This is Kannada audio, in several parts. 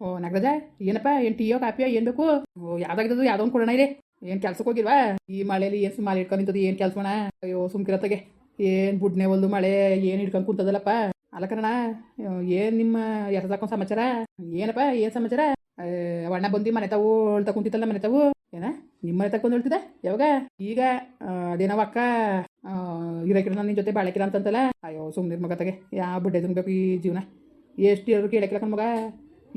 ಓ ನಗದ ಏನಪ್ಪ, ಏನು ಟೀಯೋ ಕಾಪಿಯೋ ಏನು ಬೇಕು? ಯಾವ್ದಾಗಿದ್ದು ಯಾವುದೋ ಕೊಡೋಣ ಇರೇ. ಏನು ಕೆಲ್ಸಕ್ಕೆ ಹೋಗಿಲ್ವಾ? ಈ ಮಳೆಯಲ್ಲಿ ಏನು ಇಟ್ಕೊಂಡ್ ಇಟ್ಕೊಂಡು ಏನ್ ಏನು ಮಾಡ ಅಯ್ಯೋ ಸುಮ್ಕಿರತ್ತಗೆ ಏನು ಬುಡ್ನೆ ಒಂದು ಮಳೆ, ಏನು ಹಿಡ್ಕೊಂಡು ಕುಂತದಲ್ಲಪ್ಪ? ಅಲ್ಲ ಏನ್ ನಿಮ್ಮ ಎರ್ಸಾಕೊಂಡ್ ಸಮಾಚಾರ? ಏನಪ್ಪ, ಏನು ಸಮಾಚಾರ? ಅಣ್ಣ ಬಂದಿ ಮನೆ ತಾವು ಅಳ್ತಾ ಕುಂತಿತ್ತಲ್ಲ ಮನೆ ತಾವು ಏನ, ನಿಮ್ಮ ಮನೆ ತಗೊಂಡು ಹೇಳ್ತಿದ್ದೆ ಯಾವಾಗ? ಈಗ ಅದೇನೋ ಅದೇನವ ಅಕ್ಕ ಇರಕಿರ ನಿನ್ನ ಜೊತೆ ಬಾಳಕಿರ ಅಂತಂತಲ್ಲ? ಅಯ್ಯೋ ಸುಮ್ಮನೆ ಮಗ ತಗೆ. ಯಾವ ಬಡ್ಡೆ ತುಂಬಬೇಕು ಈ ಜೀವನ? ಎಷ್ಟು ಹೇಳೋರು ಕೇಳಕ್ಕಿಲ್ಲ ಮಗ?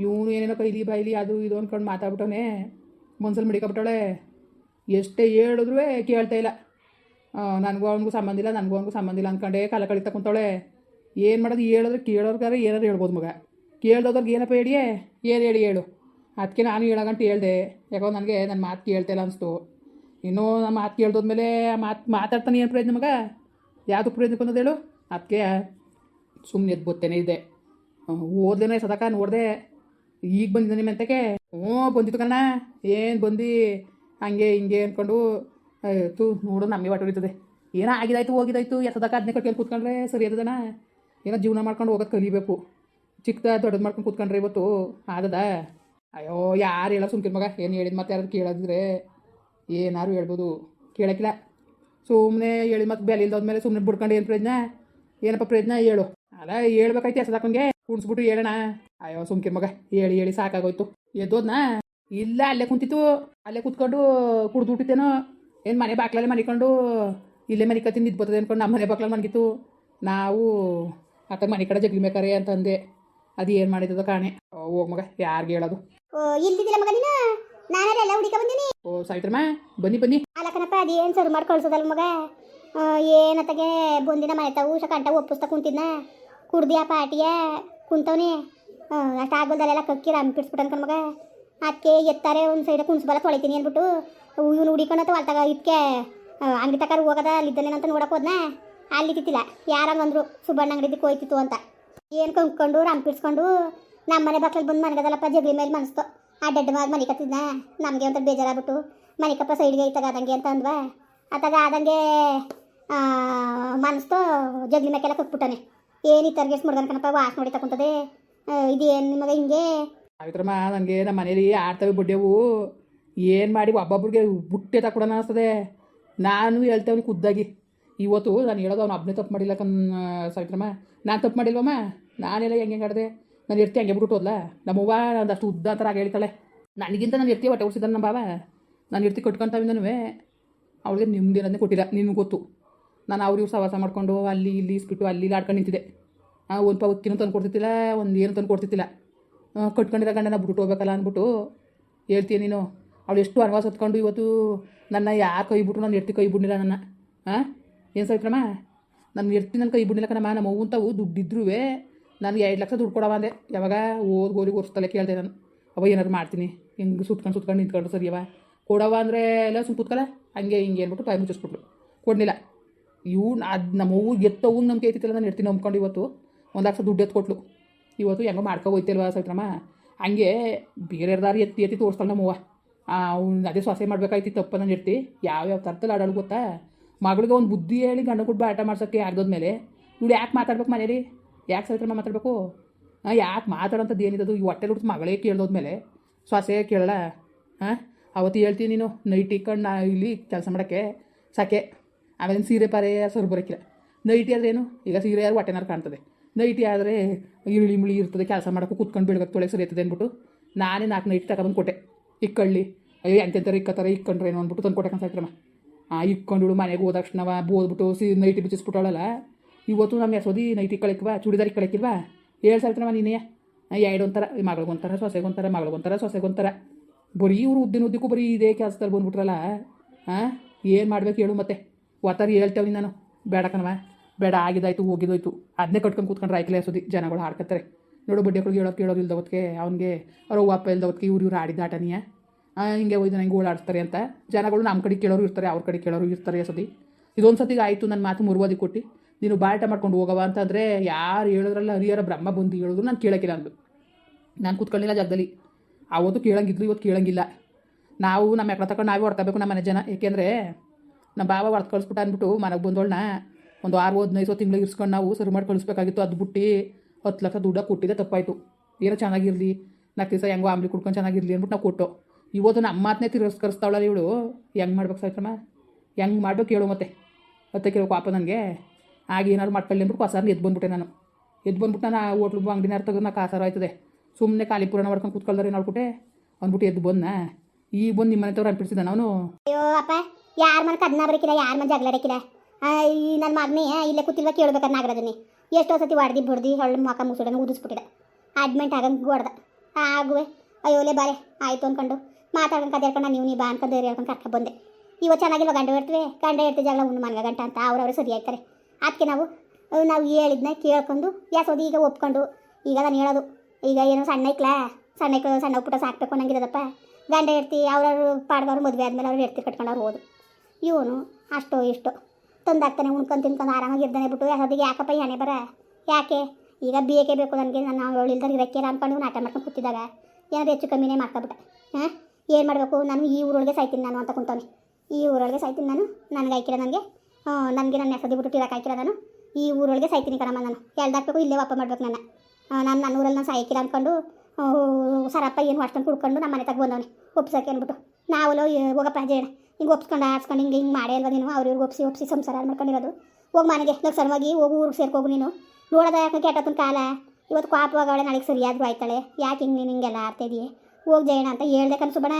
ಇವನು ಏನೇನೋ ಕೈಲಿ ಬಾಯ್ಲಿ ಅದು ಇದು ಅಂದ್ಕೊಂಡು ಮಾತಾಡ್ಬಿಟ್ಟವನೆ. ಮನ್ಸಲ್ಲಿ ಮಡಿಕೊಬಿಟ್ಟವಳೆ. ಎಷ್ಟೇ ಹೇಳಿದ್ರು ಕೇಳ್ತಾ ಇಲ್ಲ. ನನಗೂ ಅವನಿಗೂ ಸಂಬಂಧ ಇಲ್ಲ, ನನಗೂ ಅವನಿಗೂ ಸಂಬಂಧ ಇಲ್ಲ ಅಂದ್ಕೊಂಡೆ ಕಾಲ ಕಳಿತಾ ಕುಂತಾಳೆ ಏನು ಮಾಡೋದು ಹೇಳಿದ್ರೆ ಕೇಳೋರ್ಗಾರ ಏನಾರು ಹೇಳ್ಬೋದು ಮಗ. ಕೇಳ್ದೋದ್ರಿಗೆ ಏನಪ್ಪ ಹೇಳಿಯೇ ಏನು ಹೇಳಿ ಹೇಳು. ಅದಕ್ಕೆ ನಾನು ಹೇಳೋಗಂಟು ಹೇಳ್ದೆ. ಯಾಕೋ ನನಗೆ ನನ್ನ ಮಾತು ಕೇಳ್ತಾ ಇಲ್ಲ ಅನಿಸ್ತು. ಇನ್ನೂ ನಮ್ಮ ಮಾತು ಕೇಳ್ದೋದ್ಮೇಲೆ ಮಾತು ಮಾತಾಡ್ತಾನೆ ಏನು ಪ್ರಯತ್ನ ಮಗ? ಯಾವುದು ಪ್ರಯತ್ನ ಬಂದದ್ದು ಹೇಳು. ಅದಕ್ಕೆ ಸುಮ್ಮನೆ ಎದ್ದು ಇದೆ ಓದ್ಲೇನೆ ಸದಕ ನೋಡಿದೆ. ಈಗ ಬಂದಿದ್ದ ನಿಮ್ಮ ಎಂತಕ್ಕೆ ಹ್ಞೂ, ಬಂದಿತ್ತು ಕಣ್ಣ. ಏನು ಬಂದು? ಹಂಗೆ ಹಿಂಗೆ ಅಂದ್ಕೊಂಡು ತು, ನೋಡು, ನಮಗೆ ಹೊಟ್ಟೆ ಏನೋ ಆಗಿದಾಯ್ತು, ಹೋಗಿದಾಯ್ತು, ಎತ್ತದಕ್ಕ ಅದನ್ನೇ ಕಟ್ಕೊಂಡು ಕೂತ್ಕೊಂಡ್ರೆ ಸರಿ ಅದಣ್ಣ ಏನೋ ಜೀವನ ಮಾಡ್ಕೊಂಡು ಹೋಗೋದು ಕಲಿಬೇಕು. ಚಿಕ್ಕದ ದೊಡ್ಡದು ಮಾಡ್ಕೊಂಡು ಕೂತ್ಕೊಂಡ್ರೆ ಇವತ್ತು ಆಗದ? ಅಯ್ಯೋ, ಯಾರು ಹೇಳೋ ಸುಮ್ಕಿನ ಮಗ. ಏನು ಹೇಳಿದ ಮತ್ತೆ ಯಾರು ಕೇಳೋದಿದ್ರೆ ಏನಾರು ಹೇಳ್ಬೋದು. ಕೇಳಕ್ಕಿಲ್ಲ. ಸುಮ್ಮನೆ ಹೇಳಿ ಮತ್ತೆ ಬೆಲೆ ಇಲ್ದೋದ್ಮೇಲೆ ಸುಮ್ಮನೆ ಬಿಡ್ಕೊಂಡು ಏನು ಪ್ರಯತ್ನ ಏನಪ್ಪ ಪ್ರಯತ್ನ ಹೇಳು. ಅಲ್ಲ, ಹೇಳ್ಬೇಕಾಯ್ತು ಎಸದಾಕಂಗೆ ಕುಣಿಸ್ಬಿಟ್ಟು ಹೇಳೋಣ. ಅಯ್ಯೋ ಸುಮ್ಕಿರ್ ಮಗ ಹೇಳಿ ಹೇಳಿ ಸಾಕಾಗೋಯ್ತು. ಎದ್ದೋದ್ನಾ? ಇಲ್ಲ ಅಲ್ಲೇ ಕುಂತಿತ್ತು. ಅಲ್ಲೇ ಕುತ್ಕೊಂಡು ಕುಡ್ದುಬಿಟ್ಟಿತ್ತೇನೋ ಏನು ಮನೆ ಬಾಕ್ಲಲ್ಲೇ ಮನಿಕೊಂಡು ಇಲ್ಲೇ ಮನೆ ಕತ್ತಿ ನಿದ್ದು ಬರ್ತದೆ ಅನ್ಕೊಂಡು ನಮ್ಮ ಮನೆ ಬಾಕ್ಲಲ್ಲಿ ಮನಗಿತ್ತು. ನಾವು ಆತ ಮನೆ ಕಡೆ ಜಗ್ಲಿ ಬೇಕಾರೆ ಅಂತಂದೆ ಅದು. ಏನು ಮಾಡಿದ್ದದ ಕಾಣೆ. ಹೋಗ್ ಮಗ ಯಾರಿಗೆ ಹೇಳೋದು? ಓ ಸಾಯ್ತ್ರಮ್ಮ ಬನ್ನಿ ಬನ್ನಿ. ಅಲ್ಲ ಕಣಪ್ಪ ಅದೇನು ಸರಿ ಮಾಡಿ ಕಳ್ಸೋದಲ್ಲ ಮಗ? ಏನತ್ತಾಗೆ ಬಂದಿನ ಮನೆ ತಾವು ಕಂಟ ಒಪ್ಪಿಸ್ತಾ ಕುಂತಿದ್ನ. ಕುಡ್ದಿಯ ಪಾಟಿಯ ಕುಂತವನಿ. ಅಷ್ಟು ಆಗೋದಲ್ಲೆಲ್ಲ ಕಕ್ಕಿ ರಂಪಿಡ್ಸ್ಬಿಟ್ಟು ಅನ್ಕೊಂಡ್ ಮಗ. ಅದಕ್ಕೆ ಎತ್ತಾರೆ, ಒಂದು ಸೈಡ್ ಕುಣ್ಸ್ಬಲ್ಲ ತೊಳಿತೀನಿ ಅಂದ್ಬಿಟ್ಟು ಇವ್ನು ಹುಡಿಕೊಂಡಂತ ಅಲ್ತಾಗ ಇದಕ್ಕೆ ಅಂಗಡಿ ತಕಾರ ಹೋಗದ ಅಂತ ನೋಡಕ್ಕೆ ಹೋದ್ನ. ಅಲ್ಲಿ ತಿತ್ತಿಲ್ಲ ಯಾರಂಗಂದ್ರು ಸುಬ್ಬಣ್ಣ ಅಂಗಡಿದಕ್ಕೆ ಹೋಯ್ತಿತ್ತು ಅಂತ. ಏನು ಕಂಕೊಂಡು ರಂಪಿಡ್ಸ್ಕೊಂಡು ನಮ್ಮ ಮನೆ ಬಾಕ್ಲಲ್ಲಿ ಬಂದು ಮನೆಗದಲ್ಲಪ್ಪ ಜಗಲಿ ಮೇಲೆ ಮನಸ್ತು. ಆ ಮಾಡಿ ಮನೆ ಕತ್ತಿದ್ನ ನಮಗೆ ಒಂಥರ ಬೇಜಾರಾಗ್ಬಿಟ್ಟು, ಮನೆಕಪ್ಪ ಸೈಡ್ಗೆ ಐತಾಗ ಆದಂಗೆ ಅಂತ ಅಂದ್ವ. ಆತಾಗ ಆದಂಗೆ ಮನಸ್ತು, ಜಗ್ಲಿ ಮೇಕೆಲ್ಲ ಕಕ್ಬಿಟ್ಟಾನೆ. ಏನು ಈ ತರ್ಗೆಸ್ ಮುಡ್ದನ್ಕನಪ್ಪ ವಾಸ್ ನೋಡಿ ತಕೊಂತದೆ. ಇದೇನು ನಿಮಗೆ ಹಿಂಗೆ? ಪವಿತ್ರಮ್ಮ ನನಗೆ ನಮ್ಮ ಮನೇಲಿ ಆಡ್ತವೆ ಬಡ್ಡೆವು. ಏನು ಮಾಡಿ ಒಬ್ಬೊಬ್ರಿಗೆ ಬುಟ್ಟೆ ತಕೊಡೋಣ ಅನಿಸ್ತದೆ. ನಾನು ಹೇಳ್ತೇವನು ಖುದ್ದಾಗಿ. ಇವತ್ತು ನಾನು ಹೇಳೋದು ಅವ್ನು ಒಬ್ಬನೇ ತಪ್ಪು ಮಾಡಿಲ್ಲ ಕನ್ ಸಾವಿತ್ರಮ್ಮ. ನಾನು ತಪ್ಪು ಮಾಡಿಲ್ವಮ್ಮ? ನಾನೆಲ್ಲ ಹೆಂಗೆ ಹೆಂಗೆ ಆಡಿದೆ? ನಾನು ಇರ್ತಿ ಹಂಗೆ ಬಿಟ್ಟು ಹೋದ್ಲಾ? ನಮ್ಮವ್ವ ಅಷ್ಟು ಉದ್ದ ಥರ ಆಗ ಹೇಳ್ತಾಳೆ ನನಗಿಂತ ನಾನು ಇರ್ತಿ ಹೊಟ್ಟೆ ಉಡ್ಸಿದ್ದಾನೆ ನಮ್ಮ ಬಾಬಾ ನಾನು ಇರ್ತಿ ಕಟ್ಕೊಂತಾವಿಂದನೂ ಅವಳಿಗೆ ನಿಮ್ದೇನದನ್ನೇ ಕೊಟ್ಟಿಲ್ಲ, ನಿನಗೆ ಗೊತ್ತು. ನಾನು ಅವ್ರ ಸಹವಾಸ ಸವಾಸ ಮಾಡ್ಕೊಂಡು ಅಲ್ಲಿ ಇಲ್ಲಿ ಇಸ್ಬಿಟ್ಟು ಅಲ್ಲಿ ಇಲ್ಲಿ ಆಡ್ಕೊಂಡು ನಿಂತಿದ್ದೆ. ಒಂದು ಪವಕ್ಕಿನೂ ತಂದು ಕೊಡ್ತಿತ್ತಿಲ್ಲ ಒಂದು ಏನು ತಂದು ಕೊಡ್ತಿತ್ತಿಲ್ಲ ಕಟ್ಕೊಂಡಿರೋ ಗಂಡನ ಬಿಟ್ಟು ಹೋಗ್ಬೇಕಲ್ಲ ಅಂದ್ಬಿಟ್ಟು ಹೇಳ್ತೀಯ ನೀನು. ಅವಳು ಎಷ್ಟು ಅರ್ವಾಸ ಹೊತ್ಕೊಂಡು ಇವತ್ತು ನನ್ನ ಯಾರು ಕೈ ಬಿಟ್ರು ನಾನು ಎರ್ತಿ ಕೈ ಬಿಡ್ಲಿಲ್ಲ ನನ್ನ. ಹಾಂ ಏನು ಸೈತ್ರಮ್ಮ ನಾನು ಎರ್ತಿ ನನ್ನ ಕೈ ಬಿಡ್ಲಿಲ್ಲ ಕಣಮ್ಮ, ನಮ್ಮ ಅವ್ವಂತವು ದುಡ್ಡಿದ್ರೂ ನನಗೆ ಎರಡು ಲಕ್ಷ ದುಡ್ಡು ಕೊಡವ ಅಂದೆ. ಯಾವಾಗ? ಓದ್ ಗೋರಿಗೆ ಒರ್ಸ್ತಲೆ ಕೇಳಿದೆ ನಾನು. ಅವ ಏನಾರು ಮಾಡ್ತೀನಿ. ಹಿಂಗೆ ಸುತ್ಕೊಂಡು ಸುತ್ಕೊಂಡು ನಿಂತ್ಕೊಂಡು ಸರಿ ಯಾವ ಕೊಡವ ಅಂದರೆ ಎಲ್ಲ ಸುಮ್ಮ ಕೂತ್ಕಲ್ಲ? ಹಂಗೆ ಹಿಂಗೆ ಅಂದ್ಬಿಟ್ಟು ಕೈ ಮುಚ್ಚಿಸ್ಬಿಟ್ಲು. ಕೊಡಲಿಲ್ಲ. ಇವು ಅದು ನಮ್ಮ ಅವ್ವ ಎತ್ತವು ನಂಬಿಕೆ ಐತಿತ್ತಲ್ಲ ನಾನು ಎರ್ತಿ ನಂಬ್ಕೊಂಡು ಇವತ್ತು. ಒಂದು ಲಕ್ಷ ದುಡ್ಡು ಎತ್ತು ಕೊಟ್ಲು. ಇವತ್ತು ಹೆಂಗೋ ಮಾಡ್ಕೊ ಹೋಯ್ತಿಲ್ವ ಸವಿತ್ರಮ್ಮ? ಹಂಗೆ ಬೇರೆದಾರು ಎತ್ತಿ ಎತ್ತಿ ತೋರಿಸ್ತಾಳೆ ನಮ್ಮವ್ವ. ಅವ್ನು ಅದೇ ಸೊಸೆ ಮಾಡ್ಬೇಕಾಯ್ತಿ ತಪ್ಪ ನಾನು ಇರ್ತಿ ಯಾವ್ಯಾವ ಥರದಲ್ಲಿ ಆಡೋಳು ಗೊತ್ತಾ? ಮಗಳಿಗೆ ಒಂದು ಬುದ್ಧಿ ಹೇಳಿ ಗಂಡ ಕೊಟ್ಟು ಆಟ ಮಾಡ್ಸೋಕ್ಕೆ ಮೇಲೆ? ಇವ್ಳು ಯಾಕೆ ಮಾತಾಡ್ಬೇಕು ಮನೇಲಿ? ಯಾಕೆ ಸವಿತ್ರಮ್ಮ ಮಾತಾಡಬೇಕು? ಹಾಂ ಯಾಕೆ ಮಾತಾಡೋಂಥದ್ದು ಏನಿದ್ದು? ಈ ಹೊಟ್ಟೆ ಹುಡ್ತು ಮಗಳೇ ಕೇಳ್ದೋದ್ಮೇಲೆ ಸೊಸೆ ಕೇಳಲ್ಲ. ಹಾಂ ಅವತ್ತು ಹೇಳ್ತೀನಿ ನೀನು, ನೈಟ್ ನಾ ಇಲ್ಲಿ ಕೆಲಸ ಮಾಡೋಕ್ಕೆ. ಸಾಕೆ. ಆಮೇಲೆ ಸೀರೆ ಪಾರೆ ಸರ್ ಬರೋಕ್ಕಿಲ್ಲ ನೈಟಿ ಏನು? ಈಗ ಸೀರೆ ಯಾರು ಹೊಟ್ಟೆನಾರು ಕಾಣ್ತದೆ. ನೈಟಿ ಆದರೆ ಇಳಿ ಮುಳಿ ಇರ್ತದೆ, ಕೆಲಸ ಮಾಡೋಕ್ಕೂ ಕುತ್ಕೊಂಡು ಬೀಳ್ಬೇಕು ತೊಳೆ ಸರಿ ಇರ್ತದೆ ಅಂದ್ಬಿಟ್ಟು ನಾನೇ ನಾಲ್ಕು ನೈಟಿ ತಗೊಬಂದು ಕೊಟ್ಟೆ. ಇಕ್ಕಳ್ಳಿ. ಅಯ್ಯೋ ಎಂತೆಂಥರ ಇಕ್ಕತ್ತಾರೆ ಇಕ್ಕೊಂಡ್ರೆ ಏನೋ ಅಂದ್ಬಿಟ್ಟು ತಂದು ಕೊಟ್ಟೆ ಕನ್ಸಾಯ್ತ್ರಮ್ಮ ಆ ಇಕ್ಕೊಂಡು ಮನೆಗೆ ಹೋದ ತಕ್ಷಣವ ಬೋದ್ಬಿಟ್ಟು ಸಿ, ನೈಟಿ ಬಿಚ್ಚಿಸ್ಬಿಟ್ಟಾಳಲ್ಲ ಇವತ್ತು ನಮ್ಮ ಯಸೋದಿ ನೈಟಿ ಕಳಕ್ವಾ ಚೂಡಿದಾರಿ ಕಳಕ್ಕಿಲ್ವಾ ಹೇಳಿ ಸಾಯ್ತ್ರಮ್ಮ ನೀನೇ. ಎರಡು ಒಂಥರ ಮಗಳಿಗೊಂಥರ, ಸೊಸೆಗೊಂಥರ ಮಗಳಿಗೊಂಥರ, ಸೊಸೆಗೊಂಥರ. ಬರೀ ಇವರು ಉದ್ದಿನ ಉದ್ದಕ್ಕೂ ಬರೀ ಇದೇ ಕೆಲಸದಲ್ಲಿ ಬಂದ್ಬಿಟ್ರಲ್ಲ ಹಾಂ ಏನು ಮಾಡ್ಬೇಕು ಹೇಳು ಮತ್ತೆ. ಒತ್ತಾರಿ ಹೇಳ್ತೇವೆ ನಾನು ಬೇಡ ಕಣವ ಬೇಡ ಆಗಿದಾಯ್ತು ಹೋಗಿದೋಯ್ತು ಅದನ್ನೇ ಕಟ್ಕೊಂಡು ಕೂತ್ಕೊಂಡ್ರೆ ಆಯ್ಕಲೇ ಹಸೋದಿ ಜನಗಳು ಹಾಡ್ಕತ್ತಾರೆ. ನೋಡು ಬಡ್ಡೆಗಳಿಗೆ ಹೇಳೋಕೆ ಹೇಳೋದು ಇಲ್ದವತ್ಗೆ ಅವ್ನಿಗೆ ಅವ್ರ ಅವ್ವ, ಅಪ್ಪ ಇಲ್ದವತ್ಗೆ ಇವ್ರು ಇವ್ರು ಆಡಿದ ಆಟನಿಯ ಹಿಂಗೆ ಹೋಯ್ತು ನಂಗೆ ಓಡಾಡ್ತಾರೆ ಅಂತ. ಜನಗಳು ನಮ್ಮ ಕಡೆ ಕೇಳೋರು ಇರ್ತಾರೆ, ಅವ್ರ ಕಡೆ ಕೇಳೋರು ಇರ್ತಾರೆ ಸದಿ ಇದೊಂದು ಸತಿಗೆ ಆಯಿತು ನನ್ನ ಮಾತು ಮುರುವಾದಿ ಕೊಟ್ಟು. ನೀನು ಬಾಟ ಮಾಡ್ಕೊಂಡು ಹೋಗವ ಅಂತಂದರೆ, ಯಾರು ಹೇಳಿದ್ರಲ್ಲ ಹರಿಯರ ಬ್ರಹ್ಮ ಬಂದು ಹೇಳಿದ್ರು ನಾನು ಕೇಳೋಕ್ಕಿಲ್ಲ ಅಂದು ನಾನು ಕೂತ್ಕೊಳ್ಳಿಲ್ಲ ಜಾಗದಲ್ಲಿ. ಅವತ್ತು ಕೇಳಂಗಿದ್ರು ಇವತ್ತು ಕೇಳಂಗಿಲ್ಲ. ನಾವು ನಮ್ಮ ಎಕಡೆ ತಗೊಂಡು ನಾವೇ ಹೊಡ್ಕೋಬೇಕು ನಮ್ಮ ಮನೆ ಜನ. ಏಕೆಂದರೆ ನಮ್ಮ ಬಾಬಾ ಹೊಡ್ದು ಕಳಿಸ್ಬಿಟ್ಟು ಅಂದ್ಬಿಟ್ಟು ಮನೆಗೆ ಬಂದೋಳ್ನ ಒಂದು ಆರು ಹದಿನೈದು ತಿಂಗಳಿಗೆ ಇರ್ಸ್ಕೊಂಡು ನಾವು ಸರಿ ಮಾಡಿ ಕಳಿಸ್ಬೇಕಾಗಿತ್ತು, ಅದು ಬಿಟ್ಟು ಹತ್ತು ಲಕ್ಷ ದುಡ್ಡ ಕೊಟ್ಟಿದ್ದೆ, ತಪ್ಪಾಯಿತು. ಏನೋ ಚೆನ್ನಾಗಿರಲಿ ನಾಲ್ಕು ದಿವಸ ಹೆಂಗೋ ಆಮ್ಲಿ ಕುಡ್ಕೊಂಡು ಚೆನ್ನಾಗಿರಲಿ ಅಂದ್ಬಿಟ್ಟು ನಾವು ಕೊಟ್ಟು. ಇವತ್ತು ನಮ್ಮ ಮಾತನ್ನೇ ತಿರಸ್ಕರಿಸ್ತಾವಳಲ್ಲ ಇವಳು, ಹೆಂಗೆ ಮಾಡ್ಬೇಕು ಸಾಯ್ತಮ್ಮ ಹೆಂಗೆ ಮಾಡ್ಬೇಕು ಕೇಳು ಮತ್ತೆ. ಮತ್ತೆ ಕೇಳೋ ಪಾಪ ನನಗೆ. ಆಗ ಏನಾದ್ರು ಮಾಡ್ಕೊಳ್ಳಿ ಅಂದ್ಬಿಟ್ಟು ಹೊಸಾರನ್ನ ಎದ್ದು ಬಂದ್ಬಿಟ್ಟೆ ನಾನು. ಎದ್ದು ಬಂದ್ಬಿಟ್ಟು ನಾನು ಹೋಟ್ಲು ಅಂಗಡಿನಾರು ತೆಗೆದು ನಾ ಕಾಸಾರ ಆಯ್ತದೆ. ಸುಮ್ಮನೆ ಖಾಲಿ ಪುರಾಣ ಮಾಡ್ಕೊಂಡು ಕೂತ್ಕೊಳ್ದಾರೆ ನೋಡ್ಬಿಟ್ಟೆ ಅಂದ್ಬಿಟ್ಟು ಎದ್ದು ಬಂದ. ಈ ಬಂದು ನಿಮ್ಮ ಮನೆ ತವ್ರು ಅನ್ಪಿಡ್ಸಿದ ನಾನು ಅಯ್ಯೋ ಅಪ್ಪ, ಯಾರ ಮನೆ ಕದ್ನ ಬರಕಿಲ್ಲ ಯಾರ ಮನೆ ಜಗಳಾಡಕ್ಕಿಲ್ಲ ಈ ನನ್ನ ಮಗನೇ ಇಲ್ಲೇ ಕೂತಿಲ್ವ ಕೇಳ್ಬೇಕಾದ್ರೆ ನಾಗರಾಜನೇ ಎಷ್ಟೋ ಸತಿ ಹೊಡ್ದು ಬಡ್ದು, ಹೊಳ್ಳು ಮುಖ ಮುಸುಡನ ಉದಿಸ್ಬಿಟ್ಟಿದೆ ಅಡ್ಮಿಂಟ್ ಆಗಂಗೆ ಹೊಡ್ದ. ಆಗುವೆ. ಅಯ್ಯೋಲೆ ಬಾರೆ, ಆಯಿತು ಅಂದ್ಕೊಂಡು ಮಾತಾಡ್ಕೊಂಡು ಕದೇಳ್ಕೊಂಡು ನೀವು ನೀ ಬಾ ಅಂತ ದೇವ್ರು ಹೇಳ್ಕೊಂಡು ಕರ್ಕೊಂಡು ಬಂದೆ. ಇವತ್ತು ಚೆನ್ನಾಗಿಲ್ಲ ಗಂಡ ಇರ್ತೀವಿ ಗಂಡ ಇರ್ತೀವಿ ಜಗಳ ಉಣ್ಣು ಮನ್ಗ, ಗಂಟ ಅಂತ. ಅವ್ರವ್ರು ಸರಿ ಆಯ್ತಾರೆ. ಅದಕ್ಕೆ ನಾವು ನಾವು ಹೇಳಿದ್ನ ಕೇಳ್ಕೊಂಡು, ಯಾಸೋದು ಈಗ ಒಪ್ಕೊಂಡು, ಈಗ ನಾನು ಹೇಳೋದು. ಈಗ ಏನೋ ಸಣ್ಣ ಐಕ್ಲಾ? ಸಣ್ಣ ಸಣ್ಣ ಪುಟ್ಟ ಸಾಕ್ಬೇಕು ಅನ್ನಂಗಿರೋದಪ್ಪ. ಗಂಡ ಇರ್ತಿ ಅವ್ರವ್ರು ಪಾಡ್ದವ್ರು ಮದುವೆ ಆದಮೇಲೆ ಅವ್ರು ಇಡ್ತಿ ಕಟ್ಕೊಂಡು ಅವ್ರು ಹೋದು ಇವನು ಅಷ್ಟೋ ಇಷ್ಟು ತಂದಾಗ್ತಾನೆ ಉಣ್ಕೊಂಡು ತಿನ್ಕೊಂಡು ಆರಾಮಾಗಿ ಇರ್ತಾನೆ ಬಿಟ್ಟು ಅದಕ್ಕೆ ಯಾಕಪ್ಪ ಈ ಬರ? ಯಾಕೆ? ಈಗ ಬೇಕೇ ಬೇಕು ನನಗೆ. ನಾನು ಅವಳು ಇರಕ್ಕೆ ಅನ್ಕೊಂಡು ಆಟ ಮಾಡ್ಕೊಂಡು ಕೂತಿದ್ದಾಗ ಏನಾದ್ರು ಹೆಚ್ಚು ಕಮ್ಮಿನೇ ಮಾಡ್ಕೊಬಿಟ್ಟೆ. ಹಾಂ? ಏನು ಮಾಡಬೇಕು? ನಾನು ಈ ಊರೊಳಗೆ ಸಾಯ್ತೀನಿ ನಾನು ಅಂತ ಕುಂತವನೆ. ಈ ಊರೊಳಗೆ ಸಾಯ್ತೀನಿ ನಾನು? ನನಗೆ ಹಾಕಿರ ನನಗೆ? ನನಗೆ ನನ್ನ ಹೆಸದಿ ಬಿಟ್ಟು ಇರಕ್ಕೆ ಹಾಕಿರ ನಾನು? ಈ ಊರೊಳಗೆ ಸಾಯ್ತೀನಿ ಕಣಮ್ಮ ನಾನು. ಎಳ್ದಾಕ್ಬೇಕು ಇಲ್ಲೇ ವಾಪ ಮಾಡ್ಬೇಕು ನನ್ನ. ನಾನು ನನ್ನ ಊರಲ್ಲಿ ನಾನು ಸಾಯ್ಕಿಲ್ಲ ಅಂದ್ಕೊಂಡು ಸರಪ್ಪ ಏನು ಅಷ್ಟೊಂದು ಕುಡ್ಕೊಂಡು ನಮ್ಮ ಮನೆ ತಗ ಬಂದವನೆ ಒಪ್ಸೋಕೆ ಅಂದ್ಬಿಟ್ಟು ನಾವು ಹೋಗಪ್ಪ ಜೇಣ ಹಿಂಗೆ ಒಪ್ಸ್ಕೊಂಡು ಆಡ್ಸ್ಕೊಂಡು ಹಿಂಗೆ ಹಿಂಗೆ ಮಾಡೇ ಅಲ್ವಾ ನೀನು? ಅವ್ರ ಇವ್ರಿಗೆ ಒಪ್ಸಿ ಒಪ್ಸಿ ಸಂಸಾರ ಮಾಡ್ಕೊಂಡಿರೋದು. ಹೋಗಿ ಮನೆಗೆ ಲಕ್ಷಣವಾಗಿ ಹೋಗು, ಊರಿಗೆ ಸೇರ್ಕೋಗು ನೀನು. ನೋಡೋದ ಯಾಕೆ ಕೆಟ್ಟತನ ಕಾಲ? ಇವತ್ತು ಕಾಪುವಾಗವಳೆ ನಾಳೆಗೆ ಸರಿಯಾದ್ರು ಆಯ್ತಾಳೆ ಯಾಕೆ ಹಿಂಗೆ ನೀನು ಹಿಂಗೆಲ್ಲ ಆಡ್ತಿದೀಯ ಹೋಗಿ ಜಯಣ ಅಂತ ಹೇಳ್ದೆ ಕನ್ಸುಬಣ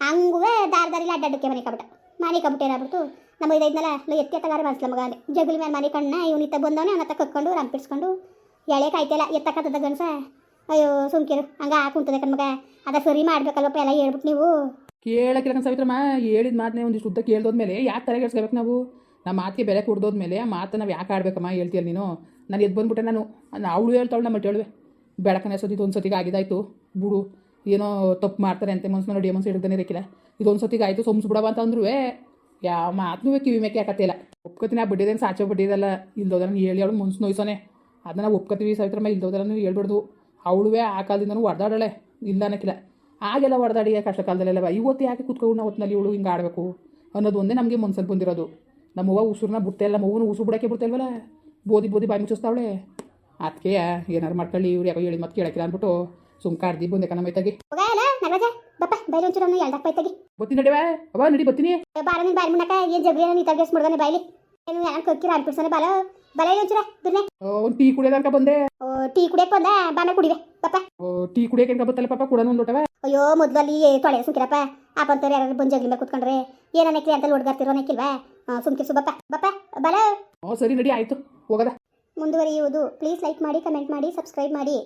ಹಂಗೂ ದಾರ ದಾರಿಲಿ ಅಡ್ಡಾಡಕ್ಕೆ ಮನೆ ಕಬಿಟ್ಟ ಮನೆ ಕಬಿಟ್ಟೆ ಏನಾಗ್ಬಿಟ್ಟು ನಮ್ಮ ಇದೈದ್ನಲ್ಲ ಇಲ್ಲ ಎತ್ತಿ ಎತ್ತಗಾರ ಮನ್ಸ್ಲ ಮಗ ಅಂದೆ ಜಗಲಿ ಮೇಲೆ ಮನೆ ಕಣ್ಣ, ಇವನು ಇತ್ತ ಬಂದವನೇ ಅವನ ಕಕ್ಕೊಂಡು ರಂಪಿಡ್ಸ್ಕೊಂಡು ಎಳೆ ಕಾಯ್ತಿಲ್ಲ ಎತ್ತಕ್ಕತ್ತದ ಗನ್ಸ ಅಯ್ಯೋ, ಸುಮ್ಕಿರು, ಹಂಗ ಕುಂತದೆ ಕಣ್ಮಗ ಅದ ಸರಿ ಮಾಡ್ಬೇಕಲ್ವಪ್ಪ ಎಲ್ಲ ಹೇಳ್ಬಿಟ್ಟು ನೀವು. ಕೇಳಕ್ಕಿಲ್ಲ ಕಣ್ ಸಾವಿತ್ರಮ್ಮ, ಹೇಳಿದ ಮಾತನ್ನೇ ಒಂದಿಷ್ಟು ಉದ್ದ ಕೇಳ್ದೋದ್ಮೇಲೆ ಯಾಕೆ ತಲೆಗೆಡ್ಸ್ಕೋಬೇಕು ನಾವು? ನಮ್ಮ ಮಾತಿಗೆ ಬೆಲೆ ಕೊಡ್ದೋದ್ಮೇಲೆ ಆ ಮಾತು ನಾವು ಯಾಕೆ ಆಡ್ಬೇಕಮ್ಮ ಹೇಳ್ತೀಯಲ್ಲ ನೀನು? ನಾನು ಎದ್ದು ಬಂದ್ಬಿಟ್ಟೆ ನಾನು ಅವಳು ಹೇಳ್ತಾಳು ನಮ್ಮ ಹೇಳುವೆ ಬೆಳಕನೆ ಸತಿ ಇದೊಂದು ಸತಿಗೆ ಆಗಿದಾಯ್ತು. ಬಿಡು, ಏನೋ ತಪ್ಪು ಮಾಡ್ತಾರೆ ಅಂತ ಮನ್ಸು ನೋಡಿ, ಮನ್ಸು ಹಿಡ್ದಾನೆ ಇರಕ್ಕಿಲ್ಲ ಇದೊಂದು ಸತಿಗೆ ಆಯಿತು, ಸೊಮ್ಸ್ ಬಿಡವ ಅಂತ ಅಂದ್ರೂ ಯಾವ ಮಾತನ್ನೂ ಕಿವಿ ಮೇಕೆ ಹಾಕತ್ತಿಲ್ಲ ಒಪ್ಕೋತೀನಿ ಆ ಬಡ್ಡಿದೇನು ಸಾಚೋ ಬಡ್ಡಿದಲ್ಲ ಇಲ್ದೋದ್ರ ಹೇಳಿ ಅವಳು ಮನ್ಸು ನೋಯ್ಸೋನೆ. ಅದನ್ನ ಒಪ್ಕೋತೀವಿ ಸಾವಿತ್ರಮ್ಮ, ಇಲ್ದೋದ್ರೆ ಹೇಳ್ಬಿಡ್ದು ಅವಳುವೆ ಆ ಕಾಲದಿಂದನೂ ಹೊಡೆದಾಡಳೆ ಇಲ್ಲ ಅನ್ನಕ್ಕಿಲ್ಲ ಆಗೆಲ್ಲ ಹೊಡೆದಾಡಿ ಕಷ್ಟ ಕಾಲದಲ್ಲೆಲ್ಲ ಇವತ್ತು ಯಾಕೆ ಕುತ್ಕೊಂಡು ಹೊತ್ತಿನಲ್ಲಿ ಇವಳು ಹಿಂಗೆ ಆಡಬೇಕು ಅನ್ನೋದು ಒಂದೇ ನಮಗೆ ಮನ್ಸಲ್ಲಿ ಬಂದಿರೋದು. ನಮ್ಮವ್ವ ಉಸಿರನ್ನ ಬುತ್ತೆ ಬಿಡ್ತಾ ಇಲ್ಲ ಮಗುನ ಉಸಿರು ಬಿಡೋಕ್ಕೆ ಬಿಡ್ತಾಯಿಲ್ವಲ್ಲ ಬೋದಿ ಬೋದಿ ಬಾಯಿ ಮುಚ್ಚಿಸ್ತಾವಳೆ. ಅದಕ್ಕೆ ಏನಾರು ಮಾಡ್ಕೊಳ್ಳಿ ಇವ್ರು ಯಾಕೋ ಹೇಳಿ ಮತ್ತೆ ಕೇಳಕ್ಕಿಲ್ಲ ಅಂದ್ಬಿಟ್ಟು ಸುಮ್ ಕಾರ್ದಿ ಬಂದೆ ಕಣ ಮೈತಾಗಿ ಬತ್ತಿ ಬತ್ತೀನಿ ನಡಿವ ಅವ ನಡಿ ಬತ್ತೀನಿ ಬಾರ ನೀನು ಬಾರಿ ಮುನ್ನಕ ಏನ್ ಜಗ್ರಿ ನೀ ತಗೇಸ್ ಮಾಡ್ದಾನೆ ಬಾಯ್ಲಿ ಏನು ಬಲ ಬಲ ದುರ್ನೆ. ಒಂದು ಟೀ ಕುಡಿಯೋದನ್ಕ ಬಂದೆ. ಓ ಟೀ ಕುಡಿಯಕ್ಕೆ ಬಂದ ಕುಡಿವೆ ಬಪ್ಪ ಓ, ಟೀ ಕುಡಿಯಕ್ಕೆ ಬತ್ತಲ್ಲ ಪಾಪ ಒಂದು ಲೋಟವ ಅಯ್ಯೋ ಮೊದ್ಲಲ್ಲಿ ತೊಳೆ ಸುಂಕಿರಪ್ಪ ಆಪಂತವ್ರು ಯಾರು ಬಂದು ಜಗ್ಲಿ ಮೇಲೆ ಕುತ್ಕೊಂಡ್ರೆ ಏನನ್ನಕ್ಕೆ ಅಂತ ಲೋಡ್ಗಾರ್ತಿರೋ ಅನ್ನಕ್ಕಿಲ್ವಾ ಸುಮ್ಕಿರ್ಸು ಬಪ್ಪ ಬಪ್ಪ ಬಲ. ಓ ಸರಿ ನಡಿ ಆಯಿತು ಹೋಗದ. ಮುಂದುವರಿಯುವುದು. ಪ್ಲೀಸ್ ಲೈಕ್ ಮಾಡಿ ಕಮೆಂಟ್ ಮಾಡಿ ಸಬ್ಸ್ಕ್ರೈಬ್ ಮಾಡಿ.